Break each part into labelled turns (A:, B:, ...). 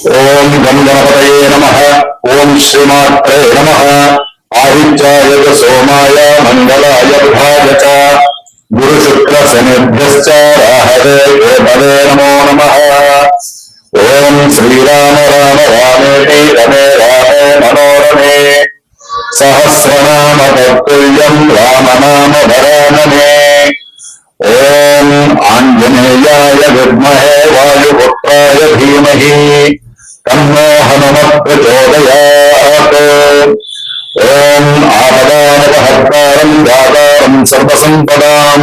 A: ఓం గం గణపతయే నమ ఓం శ్రీమాత్రే నమ ఆదిత్యాయ చ సోమాయ మంగళాయ బుధాయ చ గురు శుక్ర శనిభ్యశ్చ రాహవే కేతవే నమో నమ ఓం శ్రీరామ రామ రామేతి రమే రామే మనోరమే సహస్రనామ తత్తుల్యం రామనామ వరాననే ఓం ఆంజనేయాయ విద్మహే వాయుపుత్రాయ ధీమహి తన్నో హనుమత్ ప్రచోదయాత్ ఓం ఆపదానపహర్తారం దాతారం సర్వసంపదాం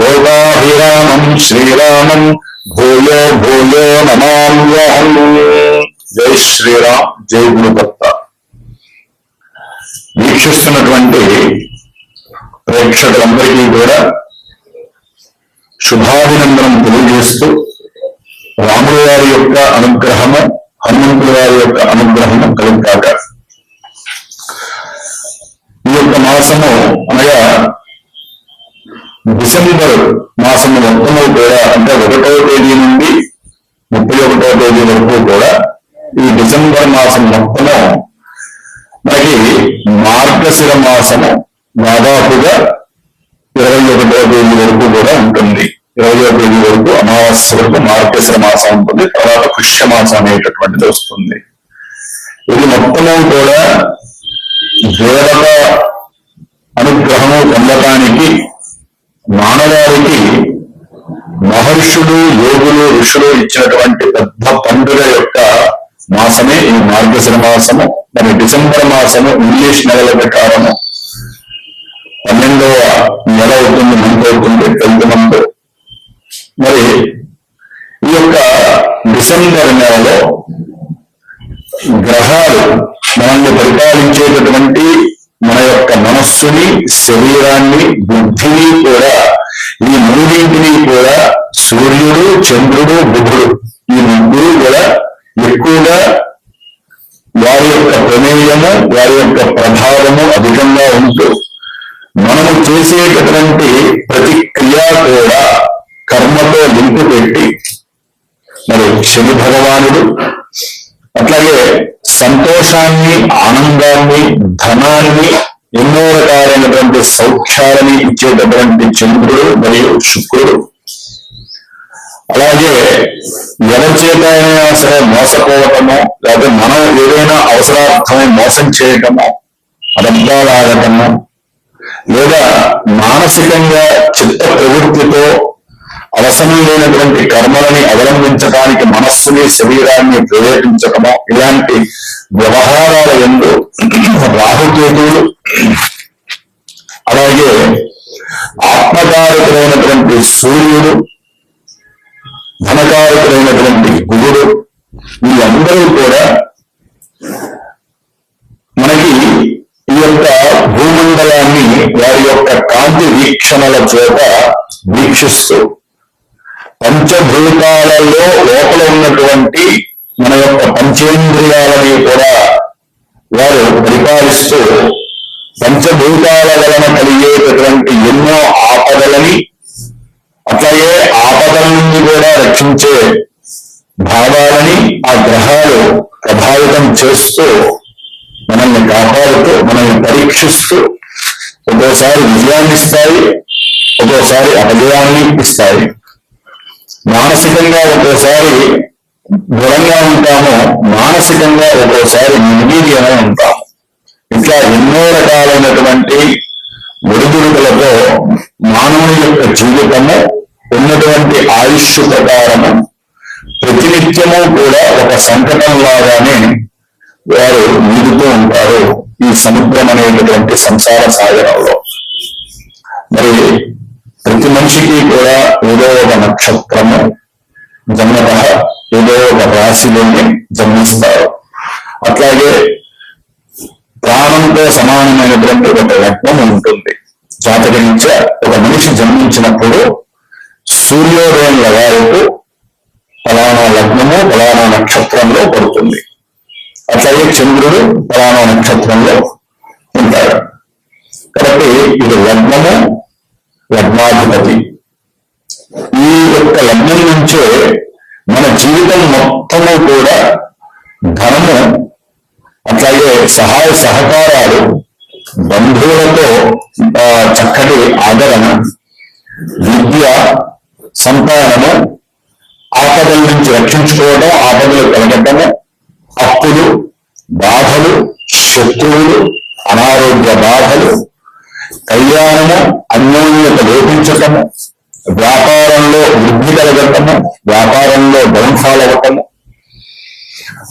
A: లోకాభిరామం శ్రీరామం భూయో భూయో నమామ్యహం జై శ్రీరామ్ జై గురుదత్త వీక్షిస్తున్నటువంటి ప్రేక్షకులందరికీ కూడా శుభాభినందనం తెలియజేస్తూ రాముల వారి యొక్క అనుగ్రహము హనుమంతుల వారి యొక్క అనుగ్రహము కలుగుతాక ఈ యొక్క మాసము అనగా డిసెంబర్ మాసము మొత్తము కూడా అంటే ఒకటో తేదీ నుండి ముప్పై ఒకటో తేదీ వరకు కూడా ఈ డిసెంబర్ మాసం మొత్తము మనకి మార్గశిర మాసము దాదాపుగా ఇరవై ఒకటో తేదీ వరకు కూడా ఉంటుంది. ఇరవై తేదీ వరకు అమావాస్య వరకు మార్గశిర మాసం ఉంటుంది. తర్వాత పుష్య మాసం అనేటటువంటిది వస్తుంది. ఇది మొత్తము కూడా దేవత అనుగ్రహము పొందటానికి మానవాళికి మహర్షులు యోగులు ఋషులు ఇచ్చినటువంటి పెద్ద పండుగ యొక్క మాసమే ఈ మార్గశిర మాసము. మరి డిసెంబర్ మాసము ఇంగ్లీష్ నెలల ప్రకారము పన్నెండవ నెల అవుతుంది మంత్ అవుతుంది తెలుగు మంత్. మరి ఈ యొక్క డిసెంబర్ నెలలో గ్రహాలు మనల్ని పరిపాలించేటటువంటి మన యొక్క మనస్సుని శరీరాన్ని బుద్ధిని కూడా ఈ మూడింటిని కూడా సూర్యుడు చంద్రుడు బుధుడు ఈ ముగ్గురు కూడా ఎక్కువగా వారి యొక్క ప్రమేయము వారి యొక్క ప్రభావము అధికంగా ఉంటూ మనము చేసేటటువంటి ప్రతి క్రియ కూడా కర్మతో పెట్టి మరి శని భగవానుడు అట్లాగే సంతోషాన్ని ఆనందాన్ని ధనాన్ని ఎన్నో రకాలైనటువంటి సౌఖ్యాలని ఇచ్చేటటువంటి చంద్రుడు మరియు శుక్రుడు. అలాగే ఎవరి సరే మోసపోవటము లేకపోతే మనం ఏదైనా అవసరార్థమై మోసం చేయటము అబద్ధాలాడటము లేదా మానసికంగా చిత్త ప్రవృత్తితో అవసరమైనటువంటి కర్మలని అవలంబించడానికి మనస్సుని శరీరాన్ని ప్రేరేపించటము ఇలాంటి వ్యవహారాల ఎందు రాహుకేతువులు అలాగే ఆత్మకారకులైనటువంటి సూర్యుడు ధనకారకులైనటువంటి గురుడు వీళ్ళందరూ కూడా మనకి ఈ యొక్క భూమండలాన్ని వారి యొక్క కాంతి వీక్షణల చేత వీక్షిస్తూ పంచభూతాలలో లోపల ఉన్నటువంటి మన యొక్క పంచేంద్రియాలని కూడా వారు పరిపాలిస్తూ పంచభూతాల వలన కలిగేటటువంటి ఎన్నో ఆపదలని అట్లాగే ఆపదల నుండి కూడా రక్షించే భావాలని ఆ గ్రహాలు ప్రభావితం చేస్తూ మనల్ని కాపాడుతూ మనల్ని పరీక్షిస్తూ ఒక్కోసారి విజయాన్ని ఇస్తాయి ఒక్కోసారి అపజయాన్ని ఇస్తాయి మానసికంగా ఒక్కోసారి దృఢంగా ఉంటాము. మానసికంగా ఒక్కోసారి నిర్వీర్యమై ఉంటాము. ఇట్లా ఎన్నో రకాలైనటువంటి ఒడిదుడుకులతో మానవుని యొక్క జీవితము ఉన్నటువంటి ఆయుష్ ప్రకారము ప్రతినిత్యము కూడా ఒక సంకటం లాగానే వారు ఈదుతూ ఉంటారు ఈ సముద్రం అనేటటువంటి సంసార సాగరంలో. మరి ప్రతి మనిషికి కూడా ఏదో ఒక నక్షత్రము జన్మత ఏదో ఒక రాశిలోనే జన్మిస్తారు. అట్లాగే ప్రాణంతో సమానమైనటువంటి ఒక లగ్నం ఉంటుంది. జాతకరీత్యా ఒక మనిషి జన్మించినప్పుడు సూర్యోదయం లగాలకు ఫలానా లగ్నము ఫలానా నక్షత్రంలో పడుతుంది. అట్లాగే చంద్రుడు ఫలానా నక్షత్రంలో ఉంటాడు. కాబట్టి ఇది లగ్నము లగ్నాధిపతి. ఈ యొక్క లగ్నం నుంచే మన జీవితం మొత్తము కూడా ధనము అట్లాగే సహాయ సహకారాలు బంధువులతో ఆ, చక్కటి ఆదరణ విద్య సంతానము ఆపదల నుంచి రక్షించుకోవడం ఆపదలు కలగటము అప్పులు బాధలు శత్రువులు అనారోగ్య బాధలు కళ్యాణము అన్యోన్యత లోపించటము వ్యాపారంలో వృద్ధి కలగటము వ్యాపారంలో డౌన్ఫాల్ అవ్వటము.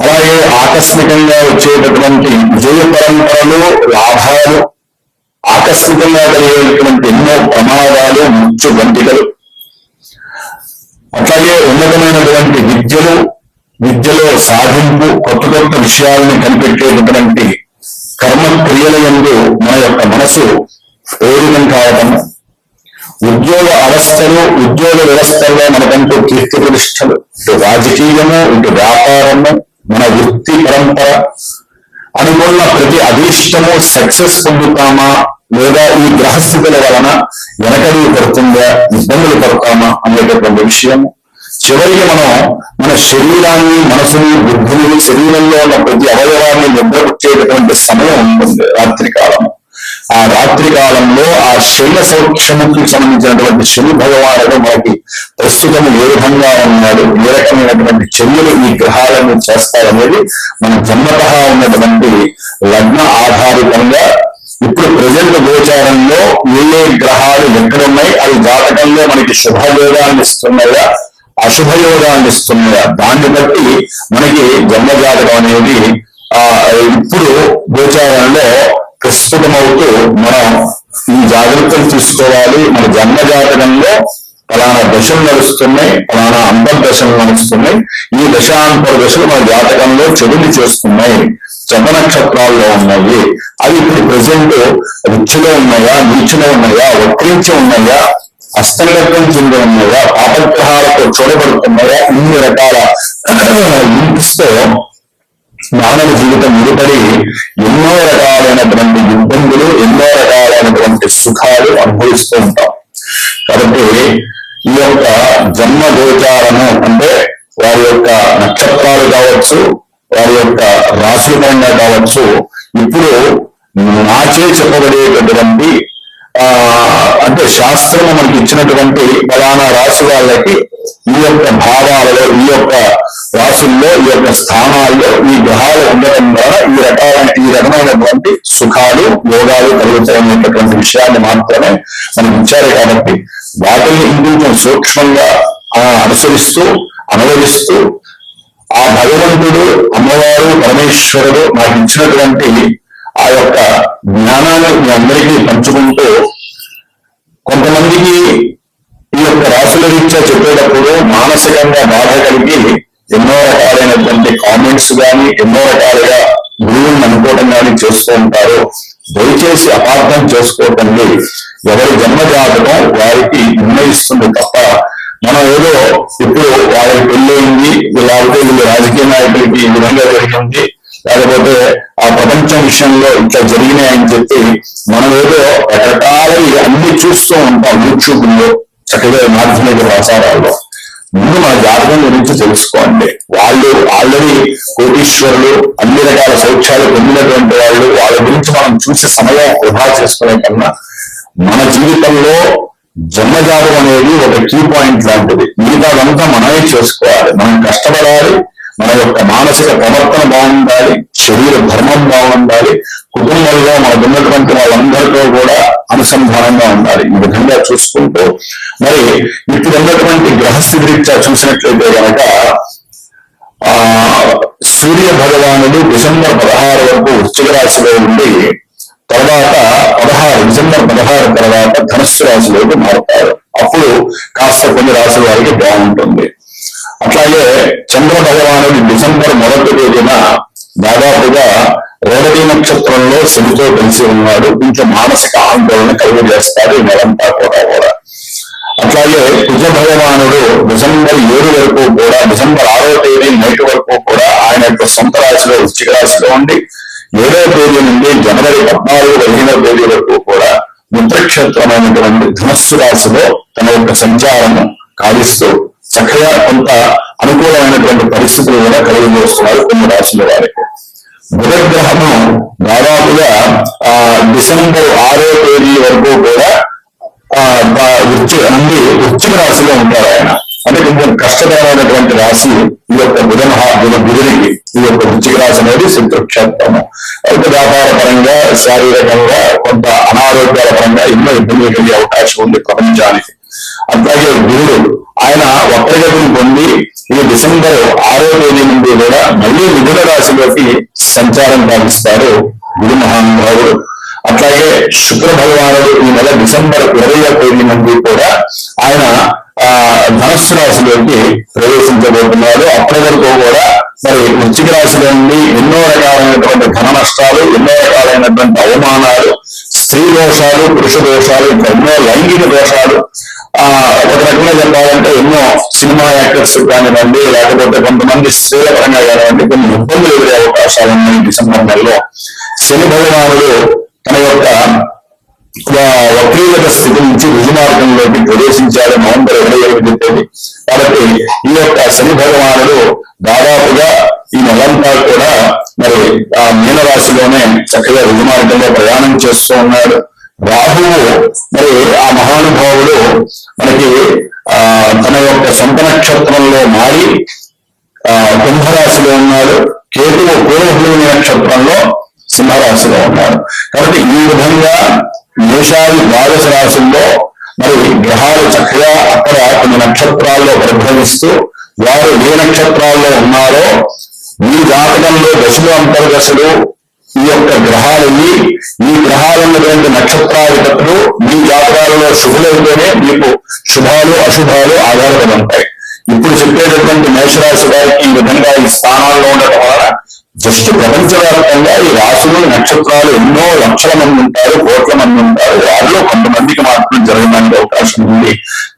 A: అలాగే ఆకస్మికంగా వచ్చేటటువంటి విజయ పరంపరలు లాభాలు ఆకస్మికంగా కలిగేటటువంటి ఎన్నో ప్రమాదాలు ముచ్చు గంటికలు అట్లాగే ఉన్నతమైనటువంటి విద్యలు విద్యలో సాధింపు కొత్త కొత్త విషయాలను కనిపెట్టేటటువంటి కర్మ క్రియల యందు మన యొక్క మనసు ప్రేరితం కావటం. ఉద్యోగ అవస్థలు ఉద్యోగ వ్యవస్థల్లో మనకంటూ కీర్తి ప్రతిష్టలు ఇటు రాజకీయము ఇటు వ్యాపారము మన వృత్తి పరంపర. అనుకున్న ప్రతి అభీష్టము సక్సెస్ పొందుతామా? లేదా ఈ గ్రహస్థితుల వలన వెనకడి పడుతుందా? ఇబ్బందులు పడతామా? అనేటటువంటి విషయం చివరికి మనం మన శరీరాన్ని మనసుని బుద్ధిని శరీరంలో ఉన్న ప్రతి అవయవాన్ని నిద్రపుచ్చేటటువంటి సమయం ఉంటుంది రాత్రి కాలం ఆ రాత్రి కాలంలో ఆ శల్య సౌఖ్యముకి సంబంధించినటువంటి శని భగవానుడు మనకి ప్రస్తుతం ఏ విధంగా ఉన్నాడు ఏ రకమైనటువంటి చర్యలు ఈ గ్రహాలను చేస్తాయనేది మన జన్మత ఉన్నటువంటి లగ్న ఆధారితంగా ఇప్పుడు ప్రజెంట్ గోచారంలో ఏ ఏ గ్రహాలు ఎక్కడున్నాయి అవి జాతకంలో మనకి శుభయోగాన్ని ఇస్తున్నాయా అశుభయోగాన్ని ఇస్తున్నాయా దాన్ని బట్టి మనకి జన్మ జాతకం అనేది ఆ ఇప్పుడు గోచారంలో ప్రస్తుతమవుతూ మనం ఈ జాగ్రత్తలు తీసుకోవాలి. మన జన్మ జాతకంలో ఫలానా దశలు నడుస్తున్నాయి ఫలానా అంతర్దశలు నడుస్తున్నాయి. ఈ దశాంతర దశలు మన జాతకంలో చెడుని చేస్తున్నాయి. జప నక్షత్రాల్లో ఉన్నాయి. అవి ఇప్పుడు ప్రజెంట్ రుచిలో ఉన్నాయా నీచులో ఉన్నాయా వక్రించి ఉన్నాయా అస్తగతం చెంది ఉన్నాయా పాపగ్రహాలతో చూడబడుతున్నాయా ఇన్ని రకాల లింక్స్ మానవ జీవితం ముడిపడి ఎన్నో రకాలైనటువంటి ఇబ్బందులు ఎన్నో రకాలైనటువంటి సుఖాలు అనుభవిస్తూ ఉంటాం. కాబట్టి ఈ యొక్క జన్మ గోచారము అంటే వారి యొక్క నక్షత్రాలు కావచ్చు వారి యొక్క రాశి పరంగా కావచ్చు ఇప్పుడు నాచే చెప్పబడేటటువంటి అంటే శాస్త్రం మనకి ఇచ్చినటువంటి ఫలానా రాశి వాళ్ళకి ఈ యొక్క భావాలలో ఈ యొక్క రాశుల్లో ఈ యొక్క స్థానాల్లో ఈ గ్రహాలు ఉండటం ద్వారా ఈ రకాలైన ఈ రకమైనటువంటి సుఖాలు యోగాలు కలుగుతాయనేటటువంటి విషయాన్ని మాత్రమే మనకి ఇచ్చారు కాబట్టి వాటిని ఇంకొంచెం సూక్ష్మంగా అనుసరిస్తూ అనువదిస్తూ ఆ భగవంతుడు అమ్మవారు పరమేశ్వరుడు నాకు ఇచ్చినటువంటి ఆ యొక్క జ్ఞానాన్ని మీ అందరికీ పంచుకుంటూ కొంతమందికి ఈ యొక్క రాశుల రీత్యా చెప్పేటప్పుడు మానసికంగా బాధ కలిగి ఎన్నో రకాలైనటువంటి కామెంట్స్ కానీ ఎన్నో రకాలుగా గురువుని అనుకోవడం కానీ చేస్తూ ఉంటారు. దయచేసి అపార్థం చేసుకోకండి. ఎవరి జన్మ జాతకం వారికి నిర్ణయిస్తుంది తప్ప మనం ఏదో ఇప్పుడు వాళ్ళకి పెళ్ళయింది లేకపోతే వీళ్ళు రాజకీయ నాయకులకి ఈ విధంగా జరిగింది లేకపోతే ఆ ప్రపంచం విషయంలో ఇట్లా జరిగినాయని చెప్పి మనం ఏదో రకరకాలవి అన్ని చూస్తూ ఉంటాం యూట్యూబ్లో చక్కగా మాధ్యమిక ప్రసారాల్లో ముందు మన జాతకం గురించి తెలుసుకోండి. వాళ్ళు ఆల్రెడీ కోటీశ్వరులు అన్ని రకాల సౌఖ్యాలు పొందినటువంటి వాళ్ళు వాళ్ళ గురించి మనం చూసే సమయం వృధా చేసుకునే కన్నా మన జీవితంలో జన్మజాతం అనేది ఒక కీ పాయింట్ లాంటిది. మిగతాదంతా మనమే చేసుకోవాలి. మనం కష్టపడాలి మన యొక్క మానసిక ప్రవర్తన బాగుండాలి శరీర ధర్మం బాగుండాలి కుటుంబంలో మనకు ఉన్నటువంటి వాళ్ళందరితో కూడా అనుసంధానంగా ఉండాలి. ఈ విధంగా చూసుకుంటూ మరి ఇప్పుడు ఉన్నటువంటి గ్రహస్థితి రీత్యా చూసినట్లయితే కనుక ఆ సూర్య భగవానుడు డిసెంబర్ పదహారు వరకు వృశ్చిక రాశిలో ఉండి తర్వాత పదహారు డిసెంబర్ పదహారు తర్వాత ధనుస్సు రాశిలోకి మారుతారు అప్పుడు కాస్త కొన్ని రాశుల వారికి బాగుంటుంది. అట్లాగే చంద్ర భగవానుడు డిసెంబర్ మొదటి తేదీన దాదాపుగా రేవతి నక్షత్రంలో శనితో కలిసి ఉన్నాడు. కొంచెం మానసిక ఆందోళన కలుగజేస్తాడు ఈ నెలంతా కూడా కూడా. అట్లాగే కుజ భగవానుడు డిసెంబర్ ఏడు వరకు కూడా డిసెంబర్ ఆరో తేదీ నైట్ వరకు కూడా ఆయన యొక్క సొంత రాశిలో వృశ్చిక రాశిలో ఉండి ఏడో తేదీ నుండి జనవరి పద్నాలుగు పదిహేనో తేదీ వరకు కూడా ముద్రక్షేత్రమైనటువంటి ధనస్సు రాశిలో తన యొక్క సంచారము కావిస్తూ చక్కగా కొంత అనుకూలమైనటువంటి పరిస్థితులు కూడా కలిగజేస్తున్నారు కొన్ని రాశుల వారికి. బుధగ్రహము దాదాపుగా ఆ డిసెంబర్ ఆరో తేదీ వరకు కూడా ఆ బ- నుండి వృశ్చిక రాశిలో ఉంటారు ఆయన. అంటే కొంచెం కష్టకరమైనటువంటి రాశి ఈ యొక్క బుధ మహా బుధ బుధుడికి ఈ యొక్క వృశ్చిక రాశి అనేది శత్రుక్షేత్రము అయితే వ్యాపార పరంగా శారీరకంగా కొంత అనారోగ్యాల పరంగా ఎన్నో ఇబ్బందులు కలిగే అవకాశం ఉంది ప్రపంచానికి అట్లాగే గురుడు ఆయన వక్రగతిని పొంది ఈ డిసెంబర్ ఆరో తేదీ నుండి కూడా మళ్ళీ మిథున రాశిలోకి సంచారం పాటిస్తారు గురు మహానుభావుడు. అట్లాగే శుక్ర భగవానుడు ఈ నెల డిసెంబర్ ఇరవై తేదీ నుండి కూడా ఆయన ఆ ధనస్సు రాశిలోకి ప్రవేశించబోతున్నాడు అప్పటి వరకు కూడా మరి వృశ్చిక రాశిలో నుండి ఎన్నో రకాలైనటువంటి ధన నష్టాలు ఎన్నో రకాలైనటువంటి అవమానాలు స్త్రీ దోషాలు పురుష దోషాలు ఎన్నో లైంగిక దోషాలు ఒక రకంగా చెప్పాలంటే ఎన్నో సినిమా యాక్టర్స్ కానివ్వండి లేకపోతే కొంతమంది స్త్రీల పరంగా కానివ్వండి కొన్ని ఇబ్బందులు ఎదురే అవకాశాలు ఉన్నాయి డిసెంబర్ నెలలో శని భగవానుడు తన యొక్క వా- వక్రీగత స్థితి నుంచి రుజుమార్గంలోకి ప్రవేశించాడు నవంబర్ ఇరవై ఒకటి తేదీ. కాబట్టి ఈ యొక్క శని భగవానుడు దాదాపుగా ఈ నెలంతా కూడా మరి ఆ మీనరాశిలోనే చక్కగా రుజుమార్గంలో ప్రయాణం చేస్తూ ఉన్నాడు. రాహువు మరి ఆ మహానుభావుడు మనకి ఆ తన యొక్క సొంత నక్షత్రంలో మారి ఆ కుంభరాశిలో ఉన్నాడు. కేతువు పూర్వభూమి నక్షత్రంలో సింహరాశిలో ఉన్నాడు. కాబట్టి ఈ విధంగా మేషాది ద్వాదశ రాశుల్లో మరి గ్రహాలు చక్కగా అక్కడ కొన్ని నక్షత్రాల్లో ప్రభవిస్తూ వారు ఏ నక్షత్రాల్లో ఉన్నారో ఈ జాతకంలో దశలు అంతర్దశలు ఈ యొక్క గ్రహాలని ఈ గ్రహాలన్నటువంటి నక్షత్రాధిపతులు మీ జాతకాలలో శుభులైతేనే మీకు శుభాలు అశుభాలు ఆధారపడి ఉంటాయి. ఇప్పుడు చెప్పేటటువంటి మేషరాశి వారికి ఈ విధంగా ఈ స్థానాల్లో ఉండటం వలన జస్ట్ ప్రపంచవ్యాప్తంగా ఈ రాశులు నక్షత్రాలు ఎన్నో లక్షల మంది ఉంటారు కోట్ల మంది ఉంటారు. వారిలో కొంతమందికి మాత్రం జరగడానికి అవకాశం ఉంది.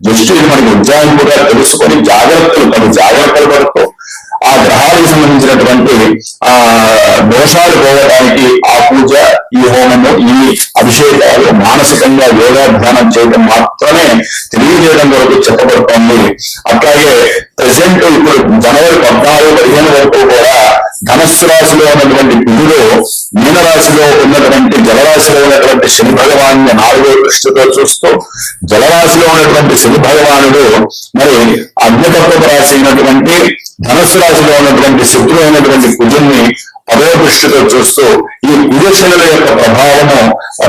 A: జస్ట్ ఇది మనకి ఉజ్జాయింపుగా తెలుసుకొని జాగ్రత్తలు పలు జాగ్రత్తలు పడుతూ ఆ గ్రహాలకు సంబంధించినటువంటి ఆ దోషాలు పోవడానికి ఆ పూజ ఈ హోమము ఈ అభిషేకాలు మానసికంగా యోగాధ్యానం చేయడం మాత్రమే తెలియజేయడం వరకు చెప్పబడుతోంది. అట్లాగే ప్రజెంట్ ఇప్పుడు జనవరి పద్నాలుగు పదిహేను వరకు కూడా ధనస్సు రాశిలో ఉన్నటువంటి బుధుడు మీనరాశిలో ఉన్నటువంటి జలరాశిలో ఉన్నటువంటి శని భగవాన్ని నాలుగో దృష్టితో చూస్తూ జలరాశిలో ఉన్నటువంటి శని భగవానుడు మరి అగ్నితత్వ రాశి అయినటువంటి ధనస్సు రాశిలో ఉన్నటువంటి శత్రువు అయినటువంటి కుజుల్ని పదో దృష్టితో చూస్తూ ఈ కుజశనుల యొక్క ప్రభావము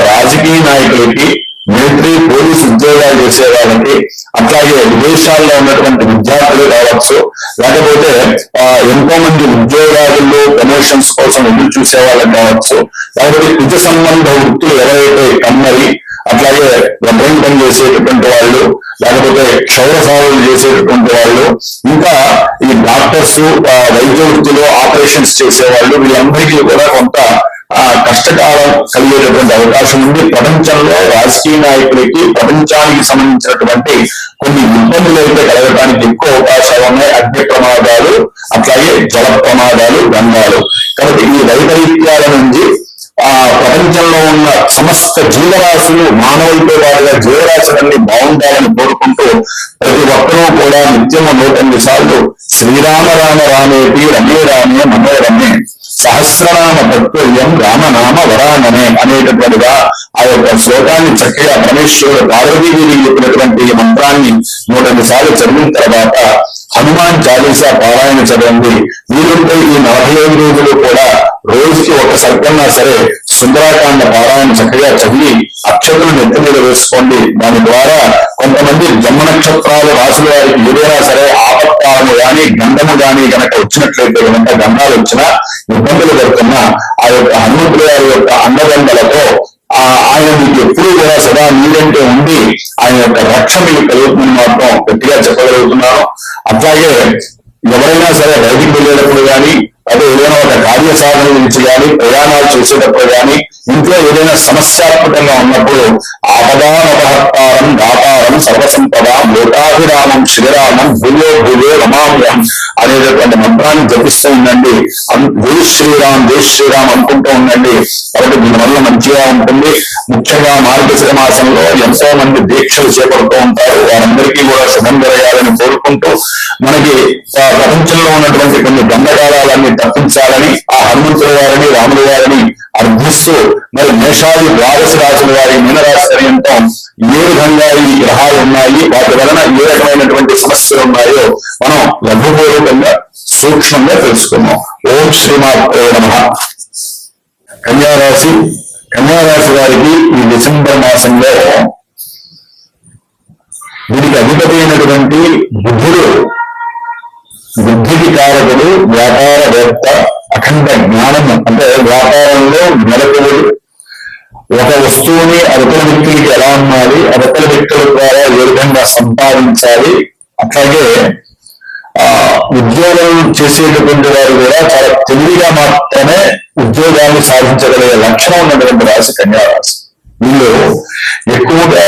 A: రాజకీయ నాయకులకి మిలిటరీ పోలీస్ ఉద్యోగాలు చేసే వాళ్ళకి అట్లాగే విదేశాల్లో ఉన్నటువంటి విద్యార్థులు కావచ్చు లేకపోతే ఆ, ఎంతో మంది ఉద్యోగాలలో ప్రమోషన్స్ కోసం ఎదురు చూసే వాళ్ళకి కావచ్చు లేకపోతే కుజ సంబంధ వృత్తులు ఎవరైతే కమ్మరి అట్లాగే రబ్బరింగ్ పని చేసేటటువంటి వాళ్ళు లేకపోతే క్షౌర సేవలు చేసేటటువంటి వాళ్ళు ఇంకా ఈ డాక్టర్స్ ఆ, వైద్య వృత్తిలో ఆపరేషన్స్ చేసేవాళ్ళు వీళ్ళందరికీ కూడా కొంత ఆ కష్టకాలం కలిగేటటువంటి అవకాశం ఉంది. ప్రపంచంలో రాజకీయ నాయకులకి ప్రపంచానికి సంబంధించినటువంటి కొన్ని ఇబ్బందులు అయితే కలగడానికి ఎక్కువ అవకాశాలు ఉన్నాయి. అగ్ని ప్రమాదాలు అట్లాగే జల ప్రమాదాలు గంగాలు కాబట్టి ఈ వైపరీత్యాల నుంచి ఆ ప్రపంచంలో ఉన్న సమస్త జీవరాశులు మానవులతో పాటుగా జీవరాశులన్నీ బాగుండాలని కోరుకుంటూ ప్రతి ఒక్కరూ కూడా నిత్యము నూట ఎనిమిది సార్లు శ్రీరామ రామ రామేటి రమే రామే మనోరమే సహస్రనామ భక్తుల్యం రామనామ వరాననే అనేటటువంటిగా ఆ యొక్క శ్లోకాన్ని చక్కగా పరమేశ్వరుడు పార్వతీదేవి చెప్పినటువంటి మంత్రాన్ని నూటెండు సార్లు చదివిన తర్వాత హనుమాన్ చాలీసా పారాయణ చదవండి వీరుంటే ఈ నలభై ఐదు రోజులు కూడా రోజుకి ఒక సర్కన్నా సరే సుందరాకాండ పారాయణ చక్కగా చదివి అక్షతులను నెత్తి మీద వేసుకోండి. దాని ద్వారా కొంతమంది జన్మ నక్షత్రాలు రాసుల వారికి ఏదైనా సరే ఆపత్కాలము గాని గంధము గాని గనక వచ్చినట్లయితే కనుక గంధాలు వచ్చినా ఇబ్బందులు పడుతున్నా ఆ యొక్క హనుమంతుల గారి యొక్క అండదండలతో ఆ ఆయన మీకు ఎప్పుడూ కూడా సదా మీరంటే ఉండి ఆయన యొక్క రక్ష మీకు కలుగుతుందని మాత్రం గట్టిగా చెప్పగలుగుతున్నాను. అట్లాగే ఎవరైనా సరే బయటికి వెళ్ళేటప్పుడు కానీ అదే ఏదైనా ఒక కార్య సాధన గురించి కానీ ప్రయాణాలు చేసేటప్పుడు కానీ ఇంట్లో ఏదైనా సమస్యాత్మకంగా ఉన్నప్పుడు ఆపదానపహత్తారం దాతారం సర్వసంపద లోకాభిరామం శ్రీరామం భూయో భూయో రమాభ్యం అనేటటువంటి మంత్రాన్ని జపిస్తూ ఉండండి. జై శ్రీరామ్ జై శ్రీరామ్ అనుకుంటూ ఉండండి. కాబట్టి దీనివల్ల మంచిగా ఉంటుంది. ముఖ్యంగా మార్గశిర మాసంలో ఎంతో మంది దీక్షలు చేపడుతూ ఉంటారు. వారందరికీ కూడా శుభం జరగాలని కోరుకుంటూ మనకి ప్రపంచంలో ఉన్నటువంటి కొన్ని దండకాలన్నీ తప్పించాలని ఆ హనుమంతుల వారిని రాముల వారిని అర్థిస్తూ మరి మేషాది ద్వాదశ రాశుల వారి మీనరాశి పర్యంతం ఏ విధంగా ఈ గ్రహాలు ఉన్నాయి వాటి వలన ఏ రకమైనటువంటి సమస్యలు ఉన్నాయో మనం లఘుపూర్వకంగా సూక్ష్మంగా తెలుసుకున్నాం ఓం శ్రీమాత్రే నమ. కన్యారాశి కన్యారాశి వారికి ఈ డిసెంబర్ మాసంలో వీరికి అధిపతి అయినటువంటి బుద్ధుడు బుద్ధికి కారకుడు వ్యాపార వ్యాపారవేత్త అఖండ జ్ఞానము అంటే వ్యాపారంలో మెలకువలు ఒక వస్తువుని అవతల వ్యక్తులకి ఎలా అమ్మాలి అవతల వ్యక్తుల ద్వారా ఏ విధంగా సంపాదించాలి అట్లాగే ఆ ఉద్యోగం చేసేటటువంటి వారు కూడా చాలా తెలివిగా మాత్రమే ఉద్యోగాన్ని సాధించగలిగే లక్షణం ఉన్నటువంటి రాశి కన్యా రాశి. వీళ్ళు ఎక్కువగా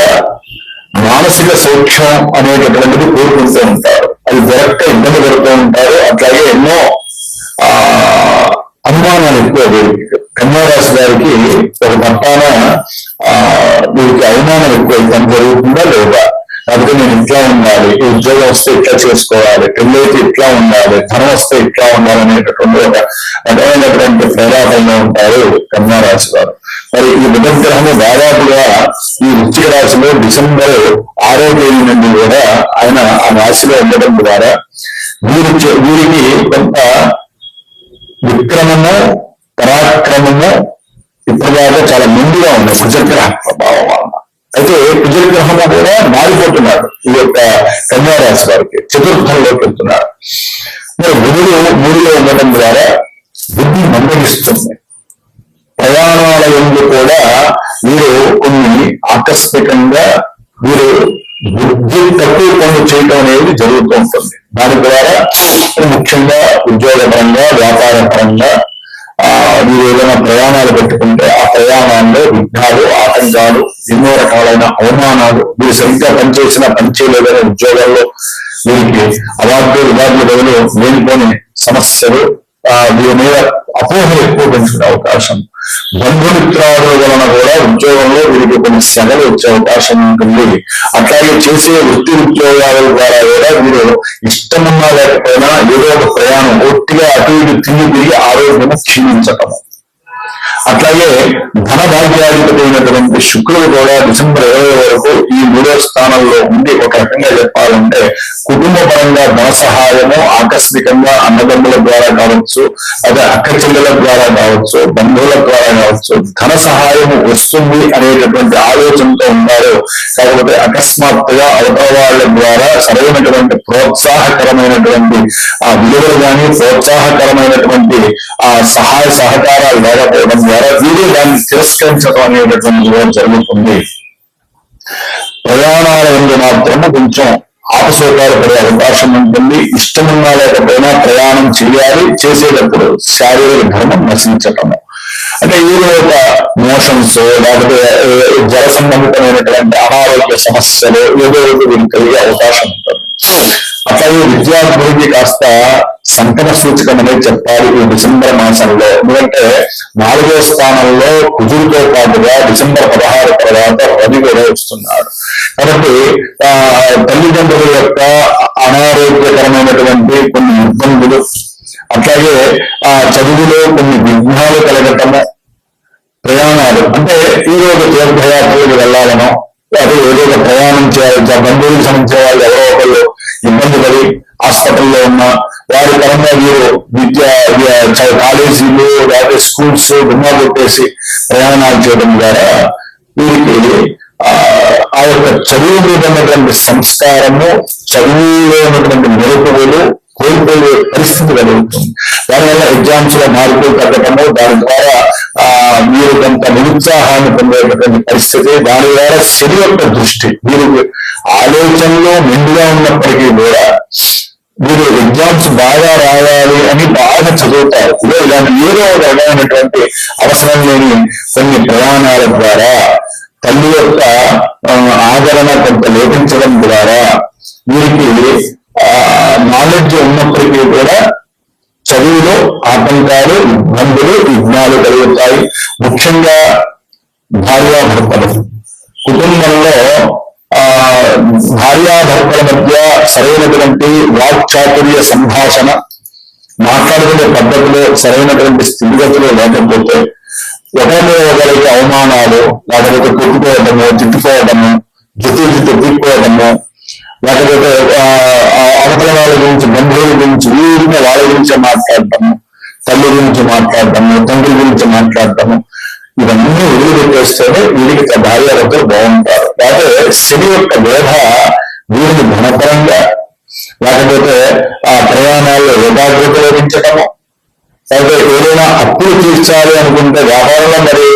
A: మానసిక సూక్ష్మం అనేటటువంటిది కోరుకుంటూ ఉంటారు. అది దొరక్క ఇబ్బంది పడుతూ ఉంటారు. అట్లాగే ఎన్నో అనుమానాలు ఎక్కువ కన్యారాశి గారికి ఒక మట్టాన ఆ వీరికి అవమానం ఎక్కువ ఇవ్వడం జరుగుతుందా లేదా? అందుకే నేను ఇట్లా ఉండాలి ఉద్యోగం వస్తే ఇట్లా చేసుకోవాలి పెళ్ళైతే ఇట్లా ఉండాలి ధనం వస్తే ఇట్లా ఉండాలి అనేటటువంటి ఒక రకమైనటువంటి ప్రేరాటంలో ఉంటారు కన్యారాశి వారు. మరి ఈ బుధగ్రహము దాదాపుగా ఈ వృత్తిక రాశిలో డిసెంబర్ ఆరో తేదీ నుండి కూడా ఆయన ఆ రాశిలో ఉండడం ద్వారా వీరి వీరికి కొంత విక్రమము పరాక్రమము ఇప్పటిదాకా చాలా ముందుగా ఉంది. కుజగ్రహ ప్రభావం. వలన అయితే కుజగ్రహము కూడా మారిపోతున్నాడు ఈ యొక్క కన్యారాశి వారికి చతుర్థంలోకి వెళ్తున్నాడు మరి గురుడు మూడులో ఉండడం ద్వారా బుద్ధి మందగిస్తుంది ప్రయాణాల ఎందు కూడా మీరు కొన్ని ఆకస్మికంగా మీరు బుద్ధి తక్కువ పనులు చేయటం అనేది జరుగుతూ ఉంటుంది. దాని ద్వారా ముఖ్యంగా ఉద్యోగపరంగా వ్యాపార పరంగా ఆ వీరు ఏదైనా ప్రయాణాలు పెట్టుకుంటే ఆ ప్రయాణాల్లో విఘ్నాలు ఆటంకాలు ఎన్నో రకాలైన అవమానాలు మీరు సరిగ్గా పనిచేసిన పనిచేయలేదనే ఉద్యోగాల్లో వీరికి అవార్డు వివాదాలు బదులు లేనిపోని సమస్యలు ఆ వీరి మీద అపోహలు ఎక్కువ పెంచుకునే అవకాశం. బంధుమిత్రాదుల గల ఉద్యోగంలో వీరికి కొన్ని శ్రమలు వచ్చే అవకాశం ఉంటుంది. అట్లాగే చేసే వృత్తి ఉద్యోగాల ద్వారా కూడా వీరు ఇష్టమున్నా లేకపోయినా ఏదో ఒక ప్రయాణం ఒట్టిగా అటు ఇటు తిరిగి తిరిగి ఆరోగ్యము క్షీణించటము. అట్లాగే ధన భాగ్యాధిపతి శుక్రుడు కూడా డిసెంబర్ ఇరవై వరకు ఈ మూడో స్థానంలో ఉండి ఒక రకంగా చెప్పాలంటే కుటుంబ పరంగా ధన సహాయము ఆకస్మికంగా అన్నదమ్ముల ద్వారా కావచ్చు అదే అక్క చెల్లెల ద్వారా కావచ్చు బంధువుల ద్వారా కావచ్చు ధన సహాయము వస్తుంది అనేటటువంటి ఆలోచనతో ఉన్నారు. కాకపోతే అకస్మాత్తుగా అవతల వాళ్ళ ద్వారా సరైనటువంటి ప్రోత్సాహకరమైనటువంటి ఆ విలువలు కానీ ప్రోత్సాహకరమైనటువంటి ఆ సహాయ సహకారాలు లేకపోవడం ద్వారా వీరు దాన్ని తిరస్కరించడం అనేటటువంటి కూడా జరుగుతుంది. ప్రయాణాల ఎందు మాత్రము కొంచెం ఆపసోకాలు పడే అవకాశం ఉంటుంది. ఇష్టమున్నా లేకపోయినా ప్రయాణం చేయాలి. చేసేటప్పుడు శారీరక ధర్మం నశించటము. అంటే వీరు ఒక మోషన్స్ లేకపోతే జల సంబంధితమైనటువంటి అనారోగ్య సమస్యలు ఏదో ఒకటి కలిగే అవకాశం ఉంటుంది. అట్లాగే విద్యార్థులకి కాస్త సంకట సూచకం అనేది చెప్పాలి ఈ డిసెంబర్ మాసంలో. ఎందుకంటే నాలుగో స్థానంలో కుజుడితో పాటుగా డిసెంబర్ పదహారు తర్వాత రవి కూడా వస్తున్నాడు. కాబట్టి ఆ తల్లిదండ్రుల యొక్క అనారోగ్యకరమైనటువంటి కొన్ని ఇబ్బందులు అట్లాగే ఆ చదువులో కొన్ని విఘ్నాలు కలగటము ప్రయాణాలు. అంటే ఏదో ఒక తీర్థయాత్రలకు వెళ్ళాలనో అదే ఏదో ఒక ప్రయాణం చేయాలి జ- బంధువులకు సంబంధించిన వాళ్ళు ఎవరో ఒకళ్ళు ఇబ్బంది పడి హాస్పిటల్లో ఉన్న వారి పరంగా మీరు విద్య కాలేజీలు లేకపోతే స్కూల్స్ గుమ్మా కొట్టేసి ప్రయాణాలు చేయడం ద్వారా వీరికి ఆ యొక్క చదువు మీద ఉన్నటువంటి సంస్కారము చదువులో ఉన్నటువంటి మెరుపులు కోల్పోయే పరిస్థితి కలుగుతుంది. దానివల్ల ఎగ్జామ్స్లో మార్పులు తగ్గటము దాని ద్వారా ఆ మీరు కొంత నిరుత్సాహాన్ని పొందేటటువంటి పరిస్థితి దాని ద్వారా శరీర దృష్టి మీరు ఆలోచనలో మెండుగా ఉన్నప్పటికీ కూడా మీరు ఎగ్జామ్స్ బాగా రాయాలి అని బాగా చదువుతారు. ఇదో ఇలాంటి ఏదో ఒక రకమైనటువంటి అవసరం లేని కొన్ని ప్రయాణాల ద్వారా తల్లి యొక్క ఆదరణ కొంత లేపించడం ద్వారా వీరికి నాలెడ్జ్ ఉన్నప్పటికీ కూడా చదువులో ఆటంకాలు ఇబ్బందులు విఘ్నాలు కలుగుతాయి. ముఖ్యంగా భార్యాభర్తలు. కుటుంబంలో భార్యాభర్తల మధ్య సరైనటువంటి వాక్చాతుర్య సంభాషణ మాట్లాడుకునే పద్ధతిలో సరైనటువంటి స్థితిగతులు లేకపోతే ఒకరిలో ఒకరికి అవమానాలు లేకపోతే కొట్టుకోవడము తిట్టుకోవడము జుట్టు జుట్టు తిట్టుకోవడము లేకపోతే అవతల వాళ్ళ గురించి బంధువుల గురించి వీరిన వాళ్ళ గురించి మాట్లాడటము తల్లి గురించి మాట్లాడటము తండ్రి గురించి మాట్లాడటము ఇవన్నీ వదిలిపెట్టేస్తేనే వీరికి భార్యాలతో బాగుంటారు. లేకపోతే శని యొక్క బోధ వీరిని ధనపరంగా లేకపోతే ఆ ప్రయాణాల్లో ఏకాగ్రత లభించటము. లేకపోతే ఏదైనా అప్పులు తీర్చాలి అనుకుంటే వ్యాపారంలో మరి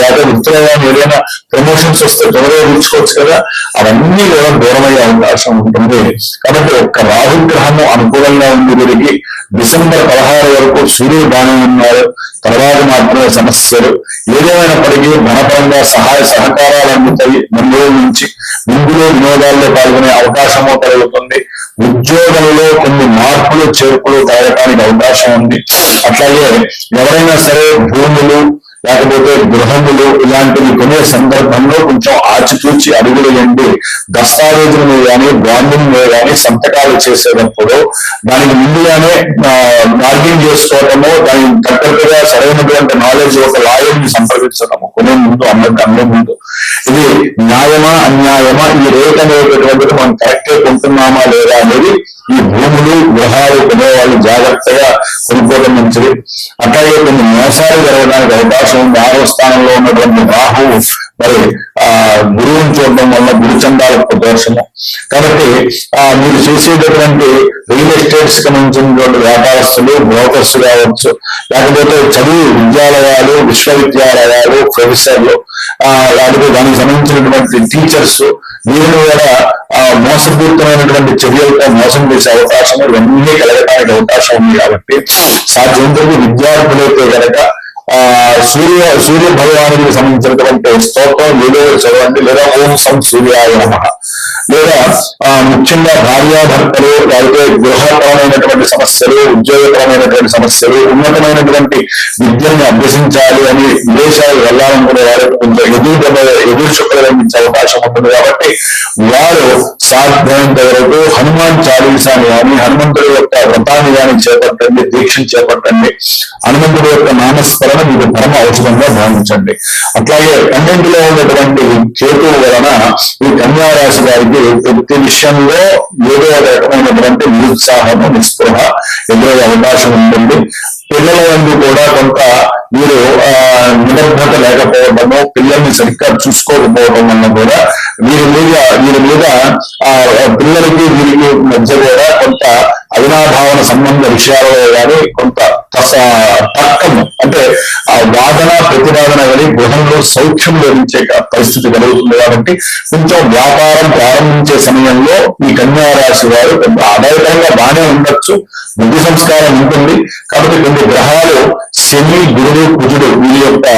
A: లేకపోతే వృత్తిలో ఏదైనా ప్రమోషన్స్ వస్తే త్వరగా తీర్చుకోవచ్చు కదా. అవన్నీ కూడా దూరమయ్యే అవకాశం ఉంటుంది. కాబట్టి ఒక్క రాహుగ్రహము అనుకూలంగా ఉంది వీరికి. డిసెంబర్ పదహారు వరకు సూర్యుడు బాగానే ఉన్నారు. తర్వాత మాత్రమే సమస్యలు. ఏదేమైనప్పటికీ ధనపరంగా సహాయ సహకారాలు అందుతాయి. ముందు నుంచి ముందులో వినోదాల్లో పాల్గొనే అవకాశము కలుగుతుంది. ఉద్యోగంలో కొన్ని మార్పులు చేర్పులు తేగడానికి అవకాశం ఉంది. అట్లాగే ఎవరైనా సరే భూములు లేకపోతే గృహములు ఇలాంటివి కొనే సందర్భంలో కొంచెం ఆచితూచి అడుగులు వెండి దస్తావేజుల మీద కానీ బాండింగ్ మీద కానీ సంతకాలు చేసేటప్పుడు దానికి ముందుగానే బార్గింగ్ చేసుకోవటము దానికి తగ్గట్టుగా సరైనటువంటి నాలెడ్జ్ ఒక లాయర్ని సంప్రదించడము కొనే ముందు అమ్మకి అమ్మే ముందు. ఇది న్యాయమా అన్యాయమా ఈ రేట్ అనేటటువంటిది మనం కరెక్ట్ కొంటున్నామా లేదా అనేది ఈ భూములు గృహాలు కొనేవాళ్ళు జాగ్రత్తగా కొనుక్కోవడం మంచిది. అట్లాగే కొన్ని మోసాలు జరగడానికి అవకాశం ఉంది ఆరో స్థానంలో ఉన్నటువంటి రాహువు మరి ఆ గురువుని చూడడం వల్ల గురుచండాలకు దోషము. కాబట్టి ఆ మీరు చేసేటటువంటి రియల్ ఎస్టేట్స్కి నుంచినటువంటి వ్యాపారస్తులు బ్రోకర్స్ కావచ్చు లేకపోతే చదువు విద్యాలయాలు విశ్వవిద్యాలయాలు ప్రొఫెసర్లు ఆ లేకపోతే దానికి సంబంధించినటువంటి టీచర్స్ వీరిని కూడా ఆ మోసపూరితమైనటువంటి చర్యలతో మోసం చేసే అవకాశం ఇవన్నీ కలగడానికి అవకాశం ఉంది కాబట్టి సాధ్యంతో విద్యార్థులైతే కనుక సూర్య సూర్య భగవానికి సంబంధించినటువంటి స్తోత్రం ఏదో చదవండి. లేదా ఓం సం సూర్యాయ నమ. లేదా ఆ ముఖ్యంగా భార్యాభర్తలు లేకపోతే గృహపరమైనటువంటి సమస్యలు ఉద్యోగపరమైనటువంటి సమస్యలు ఉన్నతమైనటువంటి విద్యను అభ్యసించాలి అని విదేశాలు వెళ్ళాలనుకునే వారు కొంచెం ఎదురు ఎదురు చుక్కలు కనిపించే అవకాశం ఉంటుంది కాబట్టి వారు సాధ్యమైనంత వరకు హనుమాన్ చాలీసాని కానీ హనుమంతుడి యొక్క వ్రతాన్ని కానీ చేపట్టండి దీక్షను చేపట్టండి. హనుమంతుడి యొక్క నామస్మరణ మీకు పరమ ఔషధంగా భావించండి. అట్లాగే పన్నెండులో ఉన్నటువంటి కేతువు వలన ఈ కన్యారాశి గారికి వారికి ప్రతి విషయంలో ఏదో రకమైనటువంటి నిరుత్సాహము నిస్పృహ ఎదురయ్యే అవకాశం ఉంటుంది. పిల్లల నుండి కూడా కొంత మీరు ఆ నిబద్ధత లేకపోవడము పిల్లల్ని సరిగ్గా చూసుకోకపోవడం వల్ల కూడా వీరి మీద వీరి మీద ఆ పిల్లలకి వీరికి మధ్య కూడా కొంత అవినాభావన సంబంధ విషయాలలో కానీ కొంత తర్కం అంటే ఆ వాదన ప్రతివాదన కానీ గృహంలో సౌఖ్యం లభించే పరిస్థితి కలుగుతుంది కాబట్టి కొంచెం వ్యాపారం ప్రారంభించే సమయంలో ఈ కన్యారాశి వారు కొంత ఆదాయకరంగా బాగానే ఉండొచ్చు. బుద్ధి సంస్కారం ఉంటుంది. కాబట్టి కొన్ని గ్రహాలు శని గురుడు కుజుడు వీరి యొక్క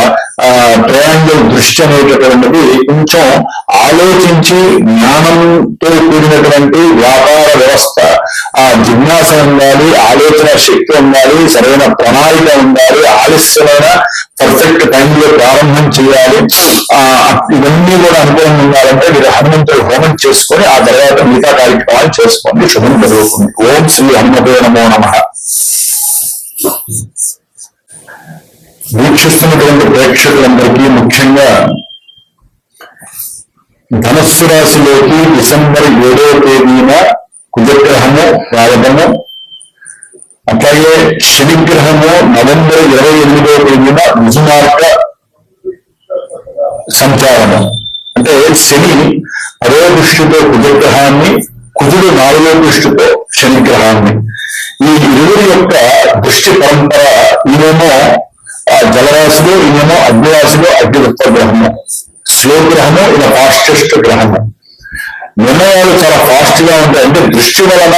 A: ఆ ట్రయాంగిల్ దృష్టి అనేటటువంటిది కొంచెం ఆలోచించి జ్ఞానంతో కూడినటువంటి వ్యాపార వ్యవస్థ. ఆ జిజ్ఞాస ఉండాలి ఆలోచన శక్తి ఉండాలి సరైన ప్రణాళిక ఉండాలి ఆలస్యమైన పర్ఫెక్ట్ టైంలో ప్రారంభం చేయాలి. ఆ ఇవన్నీ కూడా అనుభవం ఉండాలంటే మీరు హనుమంతుడు హోమం చేసుకొని ఆ తర్వాత మిగతా కార్యక్రమాలు చేసుకోండి. శుభం జరుగుతుంది ఓం శ్రీ హనుమతే నమో నమ. వీక్షిస్తున్నటువంటి ప్రేక్షకులందరికీ ముఖ్యంగా ధనస్సు రాశిలోకి డిసెంబర్ ఏడవ తేదీన కుజగ్రహము రావడము అట్లాగే శనిగ్రహము నవంబర్ ఇరవై ఎనిమిదవ తేదీన విజుమార్గ సంచారము. అంటే శని పదో దృష్టితో కుజగ్రహాన్ని కుజుడు నాలుగో దృష్టితో శనిగ్రహాన్ని. ఈ ఇరువురి యొక్క దృష్టి పరంపర ఈయనేమో ఆ జలరాశిలో ఈయనేమో అగ్నిరాశిలో అగ్నివృత్త స్లో గ్రహము ఇలా ఫాస్టెస్ట్ గ్రహము. నిర్ణయాలు చాలా ఫాస్ట్గా ఉంటాయి. అంటే దృష్టి వలన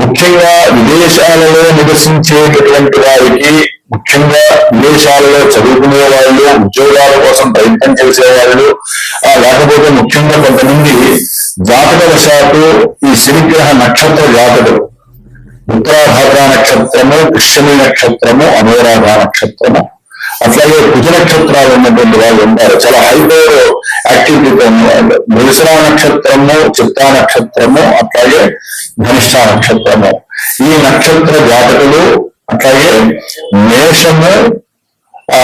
A: ముఖ్యంగా విదేశాలలో నివసించేటటువంటి వారికి ముఖ్యంగా విదేశాలలో చదువుకునే వాళ్ళు ఉద్యోగాల కోసం ప్రయత్నం చేసే వాళ్ళు ఆ, లేకపోతే ముఖ్యంగా కొంతమంది జాతక వశాత్తు ఈ శనిగ్రహ నక్షత్ర జాతకులు. ఉత్తరాభాద్ర నక్షత్రము పుష్యమి నక్షత్రము అనురాధ నక్షత్రము. అట్లాగే కుజ నక్షత్రాలు ఉన్నటువంటి వాళ్ళు ఉంటారు. చాలా హైపర్ యాక్టివిటీతో ఉన్నవాళ్ళు. మృగశిర నక్షత్రము చిత్తా నక్షత్రము అట్లాగే ధనిష్ట నక్షత్రము. ఈ నక్షత్ర జాతకులు అట్లాగే మేషము ఆ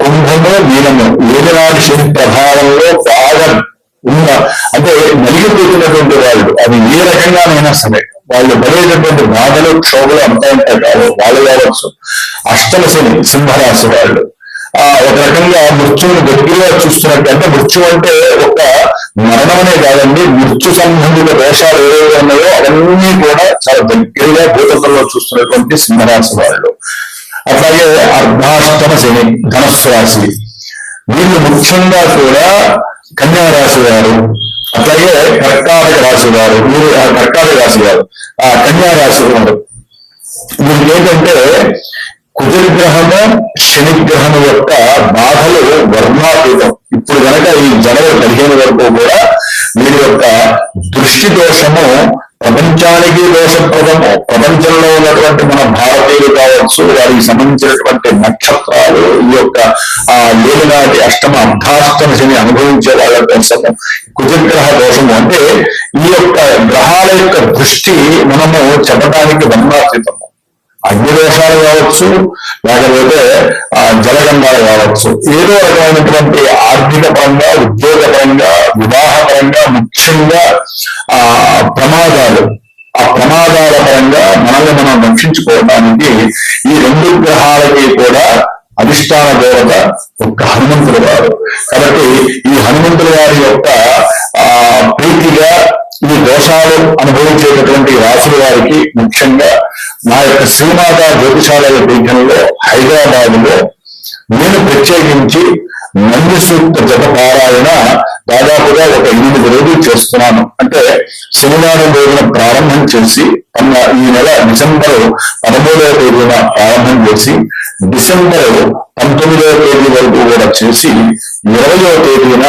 A: కుంభము మీనము. ఏలినాడు శని ప్రభావంలో బాగా ఉన్న అంటే నలిగిపోతున్నటువంటి వాళ్ళు. అది ఏ రకంగానైనా సరే. వాళ్ళు పడేటటువంటి బాధలు క్షోభలు అంతా ఉంటాయి కాదు. వాళ్ళు కావచ్చు. అష్టమ శని సింహరాశి వాళ్ళు. ఆ ఒక రకంగా మృత్యువుని గట్టిగా చూస్తున్నట్టు అంటే మృత్యు అంటే ఒక మరణమనే కాదండి మృత్యు సంబంధిత దోషాలు ఏవైతే ఉన్నాయో అవన్నీ కూడా చాలా దగ్గరగా భూతంలో చూస్తున్నటువంటి సింహరాశి వాళ్ళు. అట్లాగే అర్ధాష్టమ శని ధనస్సు రాశి. వీళ్ళు ముఖ్యంగా కూడా కన్యారాశి వారు అట్లాగే కర్కాటక రాశి వారు వీరు ఆ కర్కాటక రాశి వారు ఆ కన్యా రాశి వారు. వీరికి ఏంటంటే కుజగ్రహము శని గ్రహము యొక్క బాధలు వర్ణాతీతం. ఇప్పుడు కనుక ఈ జనవరి పదిహేను వరకు కూడా వీరి యొక్క దృష్టి దోషము ప్రపంచానికి దోషప్రదము ప్రపంచంలో ఉన్నటువంటి మన భారతీయులు కావచ్చు వారికి సంబంధించినటువంటి నక్షత్రాలు ఈ యొక్క ఆ ఏలినాటి అష్టమ అర్ధాష్టమ శని అనుభవించే వాళ్ళ కోసము కుజగ్రహ దోషము. అంటే ఈ యొక్క గ్రహాల యొక్క దృష్టి మనము చెప్పడానికి వర్ణాతీతము అగ్ని దోషాలు కావచ్చు లేకపోతే ఆ జలగంధాలు కావచ్చు. ఏదో రకమైనటువంటి ఆర్థిక పరంగా ఉద్యోగ పరంగా వివాహ పరంగా ముఖ్యంగా ఆ ప్రమాదాలు. ఆ ప్రమాదాల పరంగా మనల్ని మనం రక్షించుకోవడానికి ఈ రెండు గ్రహాలకి కూడా అధిష్టాన దేవత ఒక హనుమంతుడు వారు కాబట్టి ఈ హనుమంతుడు వారి యొక్క ఆ ప్రీతిగా దోషాలు అనుభవించేటటువంటి రాసుల వారికి ముఖ్యంగా నా యొక్క శ్రీమాత జ్యోతిషాలయ పీఠంలో హైదరాబాద్లో నేను ప్రత్యేకించి నంది సూక్త జప పారాయణ దాదాపుగా ఒక ఎనిమిది రోజులు చేస్తున్నాను. అంటే శనివారం రోజున ప్రారంభం చేసి అన్న ఈ నెల డిసెంబర్ పదమూడవ తేదీన ప్రారంభం చేసి డిసెంబర్ పంతొమ్మిదవ తేదీ వరకు కూడా చేసి ఇరవయవ తేదీన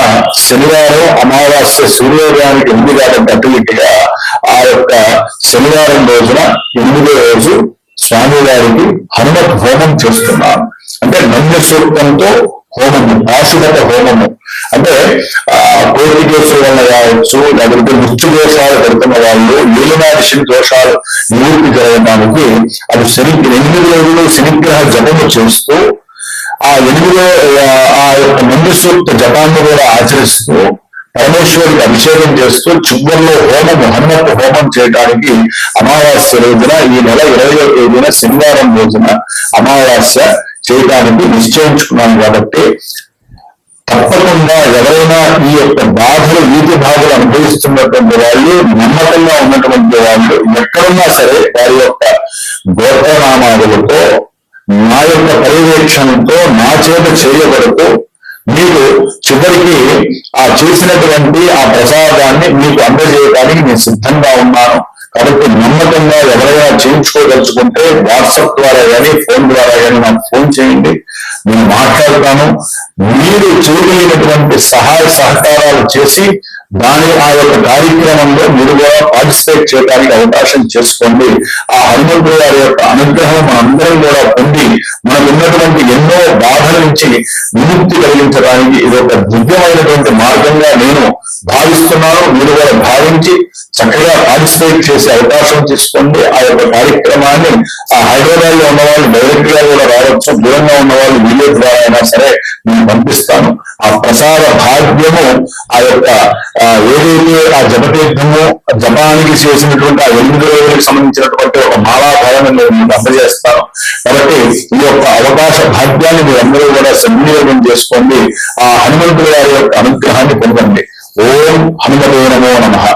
A: శనివారం అమావాస్య సూర్యోదయానికి ఎనిమిది కాబట్టి అటు ఇటుగా ఆ యొక్క శనివారం రోజున ఎనిమిదో రోజు స్వామివారికి హనుమత్ హోమం చేస్తున్నాను. అంటే నమ్య సూక్తంతో హోమము ఆశుగత హోమము. అంటే ఆ కావచ్చు లేకపోతే మృత్యు దోషాలు పెడుతున్న వాళ్ళు ఏలినాటి శని దోషాలు నివృత్తి జరగడానికి అది శని ఎనిమిది రోజులు శనిగ్రహ జపము చేస్తూ ఆ ఎనిమిదో ఆ- యొక్క మందు సూక్త జపాన్ని కూడా ఆచరిస్తూ పరమేశ్వరుడికి అభిషేకం చేస్తూ చివరిలో హోమం హనుమత్ హోమం చేయడానికి అమావాస్య రోజున ఈ నెల ఇరవై తేదీన శనివారం రోజున అమావాస్య చేయడానికి నిశ్చయించుకున్నాను కాబట్టి తప్పకుండా ఎవరైనా ఈ యొక్క బాధలు వీటి బాధలు అనుభవిస్తున్నటువంటి వాళ్ళు నమ్మకంగా ఉన్నటువంటి వాళ్ళు ఎక్కడున్నా సరే వారి యొక్క గోత్రనామాదులతో నా యొక్క పర్యవేక్షణతో నా చేత చేయబడుతూ మీకు చివరికి ఆ చేసినటువంటి ఆ ప్రసాదాన్ని మీకు అందజేయడానికి నేను సిద్ధంగా ఉన్నాను. కాబట్టి నమ్మకంగా ఎవరైనా చేయించుకోదలుచుకుంటే వాట్సాప్ ద్వారా కానీ ఫోన్ ద్వారా కానీ నాకు ఫోన్ చేయండి. నేను మాట్లాడతాను. మీరు చేయగలిగినటువంటి సహాయ సహకారాలు చేసి దాని ఆ యొక్క కార్యక్రమంలో మీరు కూడా పార్టిసిపేట్ చేయడానికి అవకాశం చేసుకోండి. ఆ హనుమంతుడు గారి యొక్క అనుగ్రహం మనందరం కూడా పొంది మనకు ఉన్నటువంటి ఎన్నో బాధల నుంచి విముక్తి కలిగించడానికి ఇది ఒక దివ్యమైనటువంటి మార్గంగా నేను భావిస్తున్నాను. మీరు కూడా భావించి చక్కగా పార్టిసిపేట్ చేసే అవకాశం తీసుకోండి. ఆ యొక్క కార్యక్రమాన్ని ఆ హైదరాబాద్లో ఉన్న వాళ్ళు డైరెక్ట్గా కూడా రావచ్చు. దూరంగా ఉన్న వాళ్ళు వీడియో ద్వారా అయినా సరే నేను పంపిస్తాను. ఆ ప్రసార భాగ్యము ఆ యొక్క ఏదైతే ఆ జపతీర్థము జపానికి చేసినటువంటి ఆ ఎనిమిది రోజులకు సంబంధించినటువంటి ఒక మాలాభావాన్ని నేను మీకు అందజేస్తాను. కాబట్టి ఈ యొక్క అవకాశ భాగ్యాన్ని మీరందరూ కూడా సద్వినియోగం చేసుకోండి. ఆ హనుమంతుడి గారి యొక్క అనుగ్రహాన్ని పొందండి. ఓం హనుమతే నమో నమ.